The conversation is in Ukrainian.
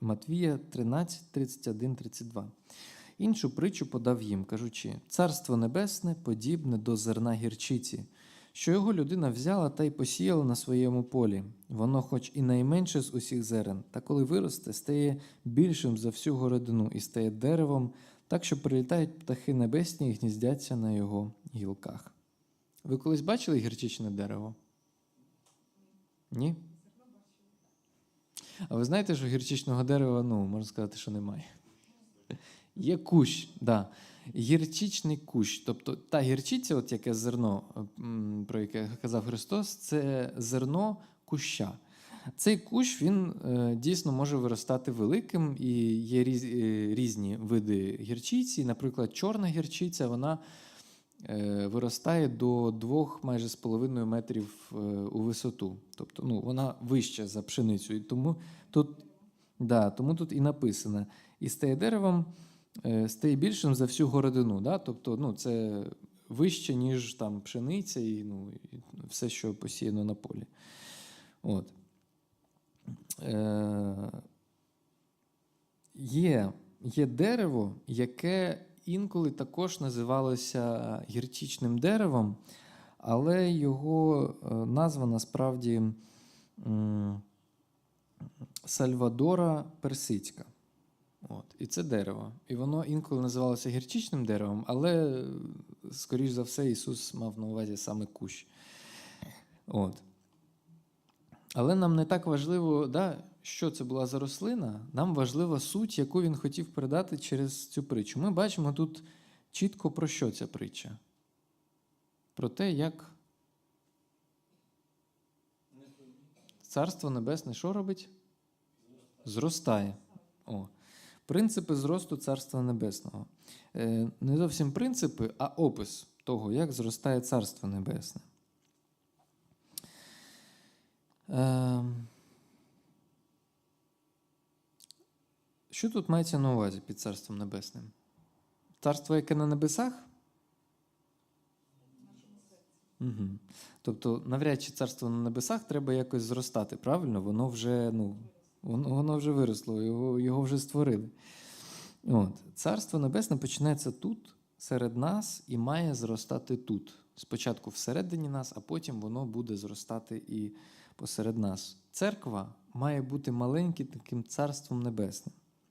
Матвія 13, 31, 32. Іншу притчу подав їм, кажучи: Царство небесне подібне до зерна гірчиці, що його людина взяла та й посіяла на своєму полі. Воно, хоч і найменше з усіх зерен, та коли виросте, стає більшим за всю городину і стає деревом, так що прилітають птахи небесні і гніздяться на його гілках. Ви колись бачили гірчичне дерево? Ні? А ви знаєте, що гірчичного дерева, ну, можна сказати, що немає. Є кущ, да. гірчичний кущ. Тобто та гірчиця, от яке зерно, про яке казав Христос, це зерно куща. Цей кущ він е, дійсно може виростати великим, і є е, різні види гірчиці. Наприклад, чорна гірчиця вона виростає до 2 майже з половиною метрів е, у висоту. Тобто ну, вона вища за пшеницю. І тому тут, да, тому тут і написано: і стає деревом, е, стає більшим за всю городину. Да? Тобто, ну, це вище, ніж там пшениця і, ну, і все, що посіяно на полі. От. Е, є, є дерево, яке інколи також називалося гірчичним деревом, але його е, назва насправді Сальвадора Персидська. От. І це дерево. І воно інколи називалося гірчичним деревом, але, скоріш за все, Ісус мав на увазі саме кущ. От. Але нам не так важливо, да, що це була за рослина, нам важлива суть, яку він хотів передати через цю притчу. Ми бачимо тут чітко про що ця притча. Про те, як Царство Небесне що робить? Зростає. О. Принципи зросту Царства Небесного. Е, не зовсім принципи, а опис того, як зростає Царство Небесне. Що тут мається на увазі під Царством Небесним? Царство, яке на небесах? Угу. Тобто, навряд чи царство на небесах треба якось зростати, правильно? Воно вже, ну, воно, воно вже виросло, його, його вже створили. От. Царство Небесне починається тут, серед нас, і має зростати тут. Спочатку всередині нас, а потім воно буде зростати і посеред нас. Церква має бути маленьким таким царством небесним.